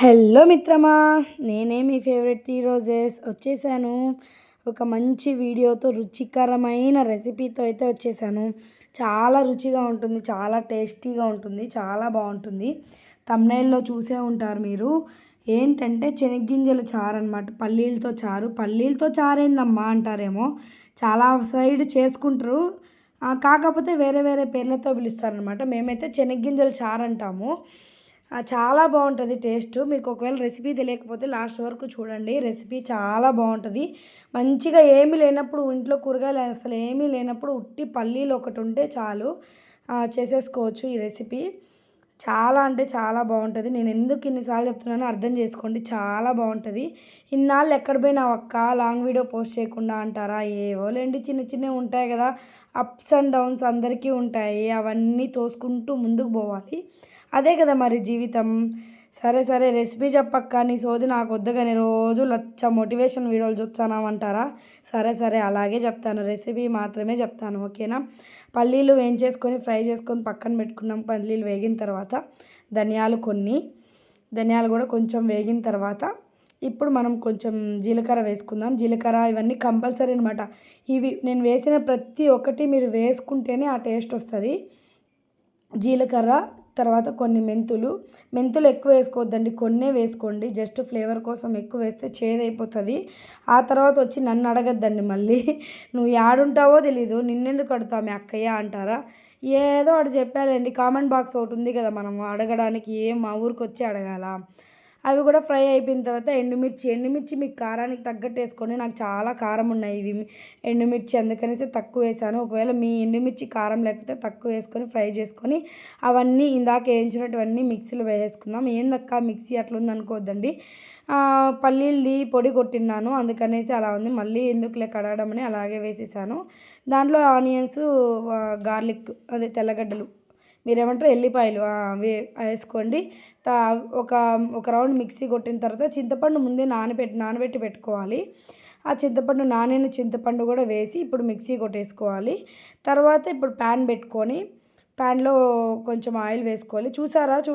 Hello మిత్రమా నేనే మీ favourite three roses వచ్చేసాను. ఒక మంచి వీడియోతో రుచికరమైన రెసిపీతో అయితే వచ్చేసాను. చాలా రుచిగా ఉంటుంది చాలా టేస్టీగా ఉంటుంది చాలా బాగుంటుంది. తమ్నైల్లో చూసే ఉంటారు మీరు. ఏంటంటే చెనగ్గింజల చారు అనమాట పల్లీలతో చారు. పల్లీలతో చారేందమ్మా అంటారేమో. చాలా సైడ్ చేసుకుంటారు. కాకపోతే వేరే వేరే పేర్లతో పిలుస్తారనమాట మేమైతే చెనగ్గింజల చారు అంటాము చాలా బాగుంటుంది టేస్ట్. మీకు ఒకవేళ రెసిపీ తెలియకపోతే లాస్ట్ వరకు చూడండి. రెసిపీ చాలా బాగుంటుంది. మంచిగా ఏమీ లేనప్పుడు ఇంట్లో కూరగాయలు అసలు ఏమీ లేనప్పుడు ఉట్టి పల్లీలు ఒకటి ఉంటే చాలు. చేసేసుకోవచ్చు ఈ రెసిపీ. చాలా అంటే చాలా బాగుంటుంది. నేను ఎందుకు ఇన్నిసార్లు చెప్తున్నానో అర్థం చేసుకోండి. చాలా బాగుంటుంది. ఇన్నాళ్ళు ఎక్కడ పోయినా ఒక్క లాంగ్ వీడియో పోస్ట్ చేయకుండా అంటారా? ఏవోలేండి చిన్న చిన్నవి ఉంటాయి కదా. అప్స్ అండ్ డౌన్స్ అందరికీ ఉంటాయి. అవన్నీ తోసుకుంటూ ముందుకు పోవాలి. అదే కదా మరి జీవితం. సరే సరే రెసిపీ చెప్పక్క నీ సోది నాకు వద్దు కానీ రోజు లచ్చ మోటివేషన్ వీడియోలు చూస్తానామంటారా? సరే సరే అలాగే చెప్తాను. రెసిపీ మాత్రమే చెప్తాను ఓకేనా? పల్లీలు వేయించేసుకొని ఫ్రై చేసుకొని పక్కన పెట్టుకున్నాం. పల్లీలు వేగిన తర్వాత ధనియాలు కొన్ని. ధనియాలు కూడా కొంచెం వేగిన తర్వాత ఇప్పుడు మనం కొంచెం జీలకర్ర వేసుకుందాం. జీలకర్ర ఇవన్నీ కంపల్సరీ అనమాట ఇవి నేను వేసిన ప్రతి ఒక్కటి మీరు వేసుకుంటేనే ఆ టేస్ట్ వస్తుంది. జీలకర్ర తర్వాత కొన్ని మెంతులు. మెంతులు ఎక్కువ వేసుకోవద్దండి. కొన్నే వేసుకోండి. జస్ట్ ఫ్లేవర్ కోసం ఎక్కువ వేస్తే చేదైపోతుంది. ఆ తర్వాత వచ్చి నన్ను అడగద్దండి మళ్ళీ. నువ్వు యాడుంటావో తెలీదు. నిన్నెందుకు అడుగుతావు మీ అక్కయ్య అంటారా? ఏదో అటు చెప్పాలండి కామెంట్ బాక్స్ ఒకటి ఉంది కదా మనం అడగడానికి. ఏం మా ఊరికి వచ్చి అడగాల? అవి కూడా ఫ్రై అయిపోయిన తర్వాత ఎండుమిర్చి ఎండుమిర్చి మీకు కారానికి తగ్గట్టు వేసుకోండి. నాకు చాలా కారం ఉన్నాయి ఇవి. ఎండుమిర్చి అందుకనేసి తక్కువ వేసాను. ఒకవేళ మీ ఎండుమిర్చి కారం లేకపోతే తక్కువ వేసుకొని ఫ్రై చేసుకొని అవన్నీ ఇందాక వేయించినటువన్నీ మిక్సీలో వేసుకుందాం ఏందక్క మిక్సీ అట్లా ఉంది అనుకోవద్దండి పల్లీలది పొడి కొట్టినాను అందుకనేసి అలా ఉంది. మళ్ళీ ఎందుకులే కడగడం అని అలాగే వేసేసాను. దాంట్లో ఆనియన్స్ గార్లిక్ అదే తెల్లగడ్డలు. మీరేమంటారు? ఎల్లిపాయలు వేసుకోండి. ఒక ఒక రౌండ్ మిక్సీ కొట్టిన తర్వాత చింతపండు ముందే నానబెట్టి నానబెట్టి పెట్టుకోవాలి. ఆ చింతపండు నానిన చింతపండు కూడా వేసి ఇప్పుడు మిక్సీ కొట్టేసుకోవాలి. తర్వాత ఇప్పుడు ప్యాన్ పెట్టుకొని ప్యాన్లో కొంచెం ఆయిల్ వేసుకోవాలి. చూసారా? చూ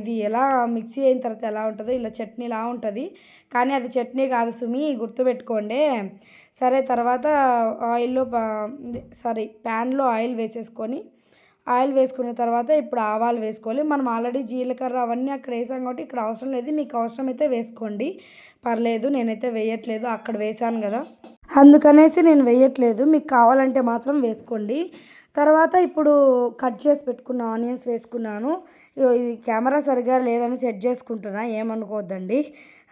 ఇది ఎలా మిక్సీ అయిన తర్వాత ఎలా ఉంటుందో? ఇలా చట్నీలా ఉంటుంది. కానీ అది చట్నీ కాదు సుమి గుర్తుపెట్టుకోండి. సరే తర్వాత ఆయిల్లో సారీ ప్యాన్లో ఆయిల్ వేసేసుకొని ఆయిల్ వేసుకున్న తర్వాత ఇప్పుడు ఆవాలు వేసుకోవాలి. మనం ఆల్రెడీ జీలకర్ర అవన్నీ అక్కడ వేసాం కాబట్టి ఇక్కడ అవసరం లేదు. మీకు అవసరం అయితే వేసుకోండి. పర్లేదు నేనైతే వేయట్లేదు. అక్కడ వేసాను కదా. అందుకనేసి నేను వేయట్లేదు. మీకు కావాలంటే మాత్రం వేసుకోండి. తర్వాత ఇప్పుడు కట్ చేసి పెట్టుకున్న ఆనియన్స్ వేసుకున్నాను. ఇది కెమెరా సరిగా లేదని సెట్ చేసుకుంటున్నా. ఏమనుకోవద్దండి.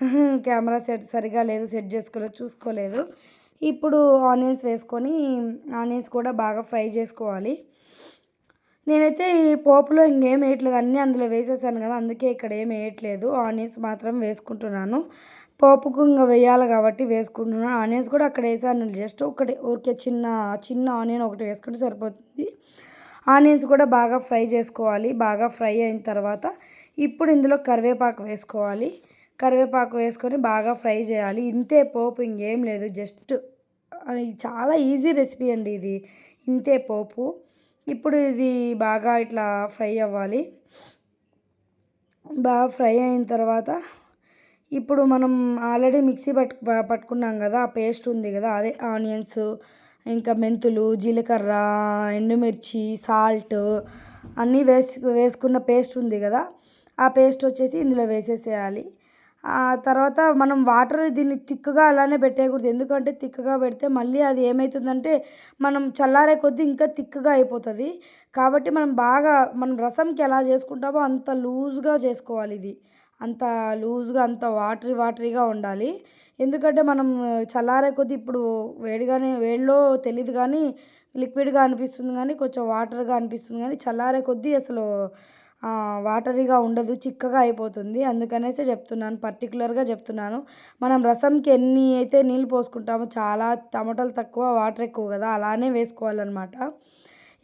కెమెరా సెట్ సరిగా లేదు సెట్ చేసుకోలేదు చూసుకోలేదు. ఇప్పుడు ఆనియన్స్ వేసుకొని ఆనియన్స్ కూడా బాగా ఫ్రై చేసుకోవాలి. నేనైతే ఈ పోపులో ఇంకేం వేయట్లేదు. అన్నీ అందులో వేసేసాను కదా అందుకే ఇక్కడ ఏం వేయట్లేదు. ఆనియన్స్ మాత్రం వేసుకుంటున్నాను. పోపుకు ఇంకా వేయాలి కాబట్టి వేసుకుంటున్నాను. ఆనియన్స్ కూడా అక్కడ వేసాను. జస్ట్ ఒకటి ఊరికే చిన్న చిన్న ఆనియన్ ఒకటి వేసుకుంటే సరిపోతుంది. ఆనియన్స్ కూడా బాగా ఫ్రై చేసుకోవాలి. బాగా ఫ్రై అయిన తర్వాత ఇప్పుడు ఇందులో కరివేపాకు వేసుకోవాలి. కరివేపాకు వేసుకొని బాగా ఫ్రై చేయాలి. ఇంతే పోపు ఇంకేం లేదు. జస్ట్ చాలా ఈజీ రెసిపీ అండి ఇది. ఇంతే పోపు. ఇప్పుడు ఇది బాగా ఇట్లా ఫ్రై అవ్వాలి. బాగా ఫ్రై అయిన తర్వాత ఇప్పుడు మనం ఆల్రెడీ మిక్సీ పట్టు పట్టుకున్నాం కదా ఆ పేస్ట్ ఉంది కదా అదే ఆనియన్స్ ఇంకా మెంతులు జీలకర్ర ఎండుమిర్చి సాల్ట్ అన్నీ వేసు వేసుకున్న పేస్ట్ ఉంది కదా ఆ పేస్ట్ వచ్చేసి ఇందులో వేసేసేయాలి. తర్వాత మనం వాటర్ దీన్ని తిక్కుగా అలానే పెట్టేయకూడదు. ఎందుకంటే తిక్కుగా పెడితే మళ్ళీ అది ఏమవుతుందంటే మనం చల్లారే కొద్దీ ఇంకా తిక్కుగా అయిపోతుంది. కాబట్టి మనం బాగా మనం రసంకి ఎలా చేసుకుంటామో అంత లూజ్గా చేసుకోవాలి ఇది. అంత లూజ్గా అంత వాటరీ వాటరీగా ఉండాలి. ఎందుకంటే మనం చల్లారే కొద్దీ ఇప్పుడు వేడిగానే వేడిలో తెలియదు కానీ లిక్విడ్గా అనిపిస్తుంది కానీ కొంచెం వాటర్గా అనిపిస్తుంది కానీ చల్లారే కొద్దీ అసలు వాటరీగా ఉండదు చిక్కగా అయిపోతుంది. అందుకనేసి చెప్తున్నాను పర్టికులర్గా చెప్తున్నాను. మనం రసంకి ఎన్ని అయితే నీళ్ళు పోసుకుంటామో చాలా టమాటాలు తక్కువ వాటర్ ఎక్కువ కదా అలానే వేసుకోవాలన్నమాట.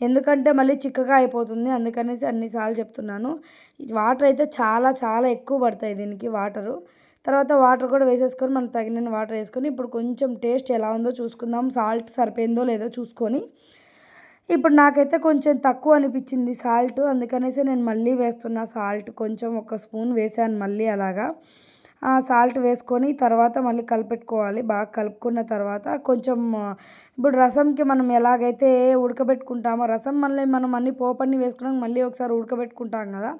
ఎందుకంటే మళ్ళీ చిక్కగా అయిపోతుంది అందుకనేసి అన్నిసార్లు చెప్తున్నాను. వాటర్ అయితే చాలా చాలా ఎక్కువ పడతాయి దీనికి వాటరు. తర్వాత వాటర్ కూడా వేసేసుకొని మనం తగిన వాటర్ వేసుకొని ఇప్పుడు కొంచెం టేస్ట్ ఎలా ఉందో చూసుకుందాం సాల్ట్ సరిపోయిందో లేదో చూసుకొని. ఇప్పుడు నాకైతే కొంచెం తక్కువ అనిపించింది సాల్ట్. అందుకనేసి నేను మళ్ళీ వేస్తున్నా సాల్ట్. కొంచెం ఒక స్పూన్ వేసాను మళ్ళీ అలాగా. ఆ సాల్ట్ వేసుకొని తర్వాత మళ్ళీ కలిపెట్టుకోవాలి. బాగా కలుపుకున్న తర్వాత కొంచెం ఇప్పుడు రసంకి మనం ఎలాగైతే ఉడకబెట్టుకుంటామో రసం మళ్ళీ మనం అన్ని పోపన్ని వేసుకున్నాక మళ్ళీ ఒకసారి ఉడకబెట్టుకుంటాం కదా.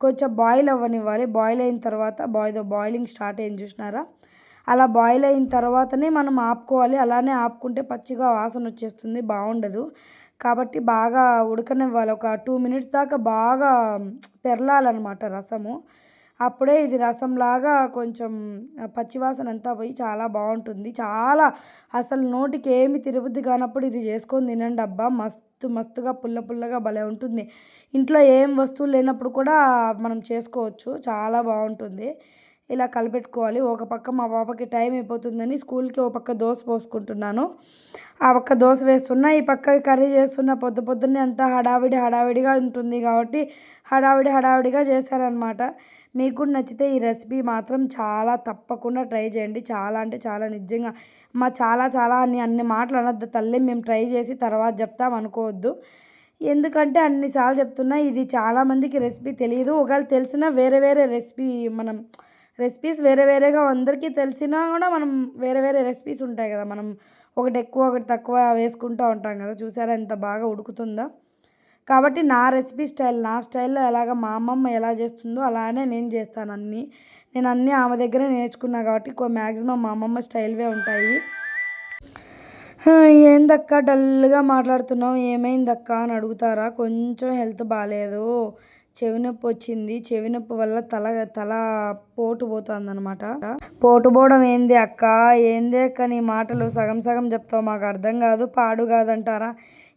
కొంచెం బాయిల్ అవ్వనివ్వాలి. బాయిల్ అయిన తర్వాత బాయిల్ బాయిలింగ్ స్టార్ట్ అయింది చూసినారా? అలా బాయిల్ అయిన తర్వాతనే మనం ఆపుకోవాలి. అలానే ఆపుకుంటే పచ్చిగా వాసన వచ్చేస్తుంది. బాగుండదు. కాబట్టి బాగా ఉడకనివ్వాలి. ఒక టూ మినిట్స్ దాకా బాగా తెరలాలన్నమాట రసము. అప్పుడే ఇది రసంలాగా కొంచెం పచ్చివాసన అంతా పోయి చాలా బాగుంటుంది. చాలా అసలు నోటికి ఏమి తిరుబుద్ది కానప్పుడు ఇది చేసుకొని తినండి అబ్బా. మస్తు మస్తుగా పుల్ల పుల్లగా భలే ఉంటుంది. ఇంట్లో ఏం వస్తువులు లేనప్పుడు కూడా మనం చేసుకోవచ్చు. చాలా బాగుంటుంది. ఇలా కలిపెట్టుకోవాలి. ఒక పక్క మా పాపకి టైం అయిపోతుందని స్కూల్కి ఒక పక్క దోశ పోసుకుంటున్నాను. ఆ పక్క దోశ వేస్తున్నా ఈ పక్క కర్రీ చేస్తున్న పొద్దు పొద్దున్నే అంతా హడావిడి హడావిడిగా ఉంటుంది కాబట్టి హడావిడి హడావిడిగా చేశారనమాట మీకు కూడా నచ్చితే ఈ రెసిపీ మాత్రం చాలా తప్పకుండా ట్రై చేయండి. చాలా అంటే చాలా నిజంగా మా చాలా చాలా అని అన్ని మాటలు అనొద్దు తల్లి మేము ట్రై చేసి తర్వాత చెప్తాం అనుకోవద్దు. ఎందుకంటే అన్నిసార్లు చెప్తున్నా ఇది చాలామందికి రెసిపీ తెలియదు ఒకవేళ తెలిసినా వేరే వేరే రెసిపీ మనం రెసిపీస్ వేరే వేరేగా అందరికీ తెలిసినా కూడా మనం వేరే వేరే రెసిపీస్ ఉంటాయి కదా. మనం ఒకటి ఎక్కువ ఒకటి తక్కువ వేసుకుంటూ ఉంటాం కదా. చూసారా ఎంత బాగా ఉడుకుతుందో? కాబట్టి నా రెసిపీ స్టైల్ నా స్టైల్లో ఎలాగ మా అమ్మమ్మ ఎలా చేస్తుందో అలానే నేను చేస్తాను అన్నీ. నేను అన్నీ ఆమె దగ్గరే నేర్చుకున్నా కాబట్టి మ్యాక్సిమం మా అమ్మమ్మ స్టైల్వే ఉంటాయి. ఏందక్క డల్గా మాట్లాడుతున్నావు? ఏమైందక్క అని అడుగుతారా? కొంచెం హెల్త్ బాగాలేదు చెవినొప్పి వచ్చింది. చెవినొప్పి వల్ల తల తల పోటు పోతుంది అనమాట పోటు పోవడం ఏంది అక్క? ఏంది అక్క నీ మాటలు? సగం సగం చెప్తావు. మాకు అర్థం కాదు పాడు కాదంటారా?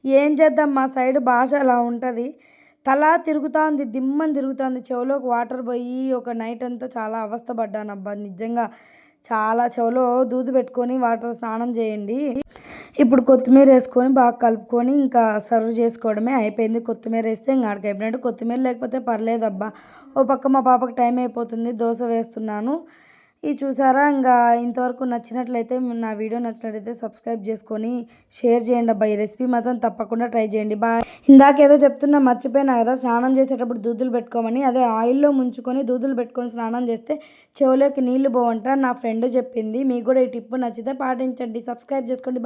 ఏం చేద్దాం? మా సైడ్ భాష అలా ఉంటుంది. తల తిరుగుతుంది దిమ్మని తిరుగుతుంది. చెవులోకి వాటర్ పోయి ఒక నైట్ అంతా చాలా అవస్థ పడ్డాను అబ్బా నిజంగా చాలా చెవులో దూదు పెట్టుకొని వాటర్ స్నానం చేయండి. ఇప్పుడు కొత్తిమీర వేసుకొని బాగా కలుపుకొని ఇంకా సర్వ్ చేసుకోవడమే అయిపోయింది. కొత్తిమీర వేస్తే ఇంకా ఆడికి అయిపోయినట్టు. కొత్తిమీర లేకపోతే పర్లేదబ్బా. ఓ పక్క మా పాపకి టైం అయిపోతుంది. దోశ వేస్తున్నాను. ఇది చూసారా? ఇంకా ఇంతవరకు నచ్చినట్లయితే నా వీడియో నచ్చినట్లయితే సబ్స్క్రైబ్ చేసుకొని షేర్ చేయండి అబ్బాయి రెసిపీ మాత్రం తప్పకుండా ట్రై చేయండి. బాయ్. ఇందాకేదో చెప్తున్నా మర్చిపోయినా కదా స్నానం చేసేటప్పుడు దూదులు పెట్టుకోమని. అదే ఆయిల్లో ముంచుకొని దూదులు పెట్టుకొని స్నానం చేస్తే చెవులోకి నీళ్ళు పోవంట. నా ఫ్రెండ్ చెప్పింది. మీకు కూడా ఈ టిప్ నచ్చితే పాటించండి. సబ్స్క్రైబ్ చేసుకోండి.